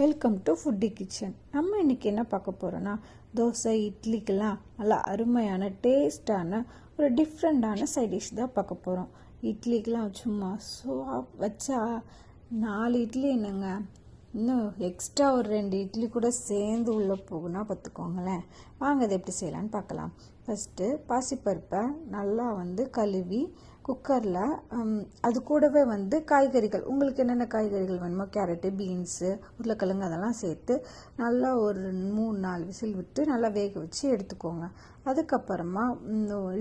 Welcome to foodie kitchen நம்ம இன்றைக்கி என்ன பார்க்க போகிறோன்னா தோசை இட்லிக்கெல்லாம் நல்லா அருமையான டேஸ்டான ஒரு டிஃப்ரெண்ட்டான சைட் டிஷ் தான் பார்க்க போகிறோம் இட்லிக்கெலாம் சும்மா சோ வச்சா நாலு இட்லி என்னங்க? இன்னும் எக்ஸ்ட்ரா ஒரு ரெண்டு இட்லி கூட சேர்ந்து உள்ளே போகுனா பார்த்துக்கோங்களேன். வாங்க அதை எப்படி செய்யலான்னு பார்க்கலாம். ஃபஸ்ட்டு பாசிப்பருப்பை நல்லா வந்து கழுவி குக்கரில் அது கூடவே வந்து காய்கறிகள். உங்களுக்கு என்னென்ன காய்கறிகள் வேணுமோ கேரட்டு பீன்ஸு உருளைக்கிழங்கு அதெல்லாம் சேர்த்து நல்லா ஒரு மூணு நாலு விசில் விட்டு நல்லா வேக வச்சு எடுத்துக்கோங்க. அதுக்கப்புறமா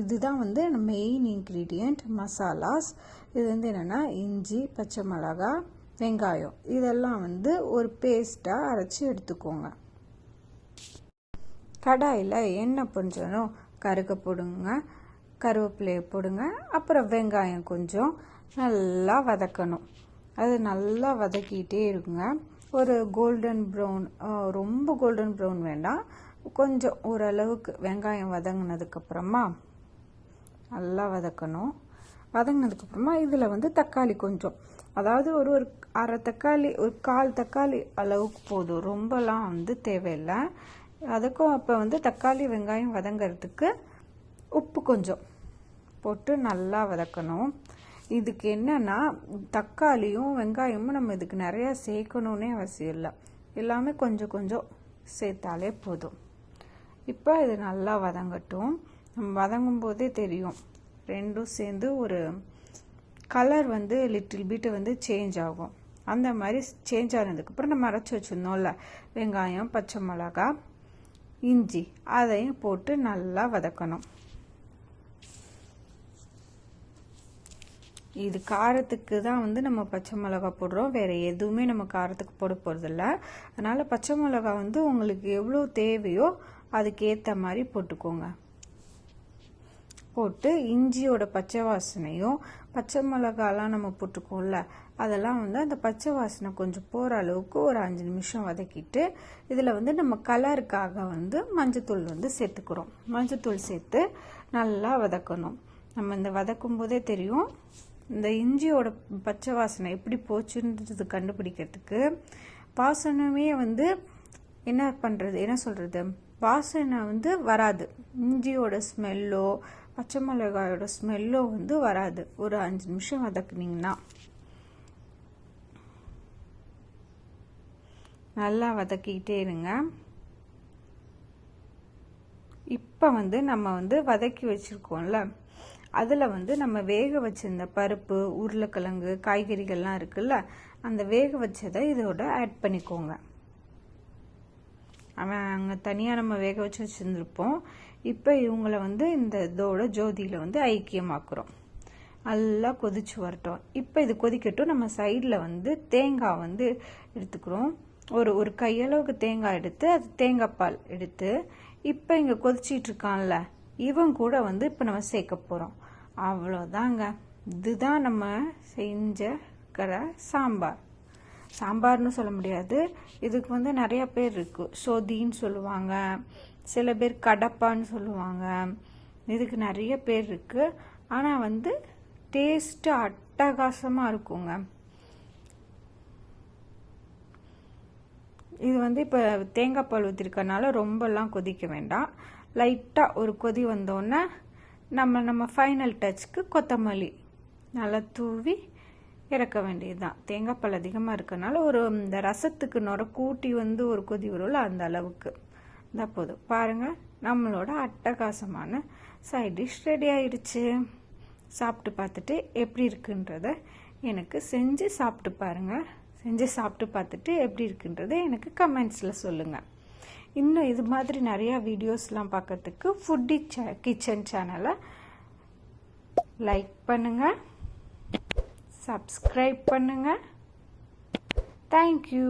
இதுதான் வந்து மெயின் இன்க்ரீடியண்ட் மசாலாஸ். இது வந்து என்னென்னா இஞ்சி பச்சை மிளகா வெங்காயம். இதெல்லாம் வந்து ஒரு பேஸ்ட்டாக அரைச்சி எடுத்துக்கோங்க. கடாயில் எண்ணெய் கொஞ்சம் கருக போடுங்க கருவேப்பிலையை போடுங்க. அப்புறம் வெங்காயம் கொஞ்சம் நல்லா வதக்கணும். அது நல்லா வதக்கிட்டே இருக்குங்க ஒரு கோல்டன் ப்ரௌன் ரொம்ப கோல்டன் ப்ரௌன் வேண்டாம். கொஞ்சம் ஓரளவுக்கு வெங்காயம் வதங்கினதுக்கப்புறமா நல்லா வதக்கணும். வதங்கினதுக்கப்புறமா இதில் வந்து தக்காளி கொஞ்சம். அதாவது ஒரு ஒரு அரை தக்காளி ஒரு கால் தக்காளி அளவுக்கு போதும். ரொம்பலாம் வந்து தேவையில்லை. அதுக்கும் அப்போ வந்து தக்காளி வெங்காயம் வதங்கிறதுக்கு உப்பு கொஞ்சம் போட்டு நல்லா வதக்கணும். இதுக்கு என்னென்னா தக்காளியும் வெங்காயமும் நம்ம இதுக்கு நிறையா சேர்க்கணுன்னே அவசியம் இல்லை. எல்லாமே கொஞ்சம் கொஞ்சம் சேர்த்தாலே போதும். இப்போ இது நல்லா வதங்கட்டும். நம்ம வதங்கும் போதே தெரியும். ரெண்டும் சேர்ந்து ஒரு கலர் வந்து லிட்டில் பீட்டு வந்து சேஞ்ச் ஆகும். அந்த மாதிரி சேஞ்ச் ஆனதுக்கப்புறம் நம்ம அரைச்சி வச்சுருந்தோம்ல வெங்காயம் பச்சை மிளகா இஞ்சி அதையும் போட்டு நல்லா வதக்கணும். இது காரத்துக்கு தான் வந்து நம்ம பச்சை மிளகா போடுறோம். வேறு எதுவுமே நம்ம காரத்துக்கு போட போகிறதில்ல அதனால் பச்சை மிளகா வந்து உங்களுக்கு எவ்வளோ தேவையோ அதுக்கேற்ற மாதிரி போட்டுக்கோங்க. போட்டு இஞ்சியோட பச்சை வாசனையும் பச்சை மிளகாலாம் நம்ம போட்டுக்கோம்ல அதெல்லாம் வந்து அந்த பச்சை வாசனை கொஞ்சம் போகிற அளவுக்கு ஒரு அஞ்சு நிமிஷம் வதக்கிட்டு இதில் வந்து நம்ம கலருக்காக வந்து மஞ்சத்தூள் வந்து சேர்த்துக்கிறோம். மஞ்சத்தூள் சேர்த்து நல்லா வதக்கணும். நம்ம இந்த வதக்கும் போதே தெரியும். இந்த இஞ்சியோட பச்சை வாசனை எப்படி போச்சுன்றது கண்டுபிடிக்கிறதுக்கு வாசனமே வந்து என்ன பண்ணுறது என்ன சொல்கிறது வாசனை வந்து வராது. இஞ்சியோட ஸ்மெல்லோ பச்சை மிளகாயோட ஸ்மெல்லோ வந்து வராது. ஒரு அஞ்சு நிமிஷம் வதக்குனீங்கன்னா. நல்லா வதக்கிக்கிட்டே இருங்க. இப்போ வந்து நம்ம வந்து வதக்கி வச்சுருக்கோம்ல. அதில் வந்து நம்ம வேக வச்சிருந்த பருப்பு உருளைக்கிழங்கு காய்கறிகள்லாம் இருக்குல்ல அந்த வேக வச்சதை இதோட ஆட் பண்ணிக்கோங்க. அவன் அங்கே தனியாக நம்ம வேக வச்சு வச்சுருந்துருப்போம். இப்போ இவங்கள வந்து இந்த இதோட ஜோதியில் வந்து ஐக்கியமாக்குறோம். நல்லா கொதிச்சு வரட்டும். இப்போ இது கொதிக்கட்டும் நம்ம சைடில் வந்து தேங்காய் வந்து எடுத்துக்கிறோம். ஒரு ஒரு கையளவுக்கு தேங்காய் எடுத்து அது தேங்காய் பால் எடுத்து இப்போ இங்கே கொதிச்சிட்டு இருக்கான்ல இவன் கூட வந்து இப்போ நம்ம சேர்க்க போகிறோம் அவ்வளோதாங்க இதுதான் நம்ம செஞ்ச சாம்பார். சாம்பார்னு சொல்ல முடியாது. இதுக்கு வந்து நிறைய பேர் இருக்கு. சொதின்னு சொல்லுவாங்க. சில பேர் கடப்பான்னு சொல்லுவாங்க. இதுக்கு நிறைய பேர் இருக்கு. ஆனால் வந்து டேஸ்ட்டு அட்டகாசமாக இருக்குங்க. இது வந்து இப்போ தேங்காய் பால் ஊற்றிருக்கனால ரொம்பலாம் கொதிக்க வேண்டாம். லைட்டாக ஒரு கொதி வந்தோடனே நம்ம நம்ம ஃபைனல் டச்சுக்கு கொத்தமல்லி. நல்லா தூவி இறக்க வேண்டியது தான் தேங்காய் பால் அதிகமாக இருக்கனால ஒரு இந்த ரசத்துக்கு நுர கூட்டி வந்து ஒரு கொதி வரும்ல அந்த அளவுக்கு. தான் போதும். பாருங்கள் நம்மளோட அட்டகாசமான சைட் டிஷ் ரெடி ஆயிடுச்சு சாப்பிட்டு பார்த்துட்டு எப்படி இருக்குன்றத எனக்கு செஞ்சு சாப்பிட்டு பாருங்கள் செஞ்சு சாப்பிட்டு பார்த்துட்டு எப்படி இருக்குன்றதை எனக்கு கமெண்ட்ஸில் சொல்லுங்கள் இன்னும் இது மாதிரி நிறையா வீடியோஸ்லாம் பார்க்கறதுக்கு ஃபுட்டி கிச்சன் சேனலை லைக் பண்ணுங்கள் சப்ஸ்கிரைப் பண்ணுங்கள் தேங்க்யூ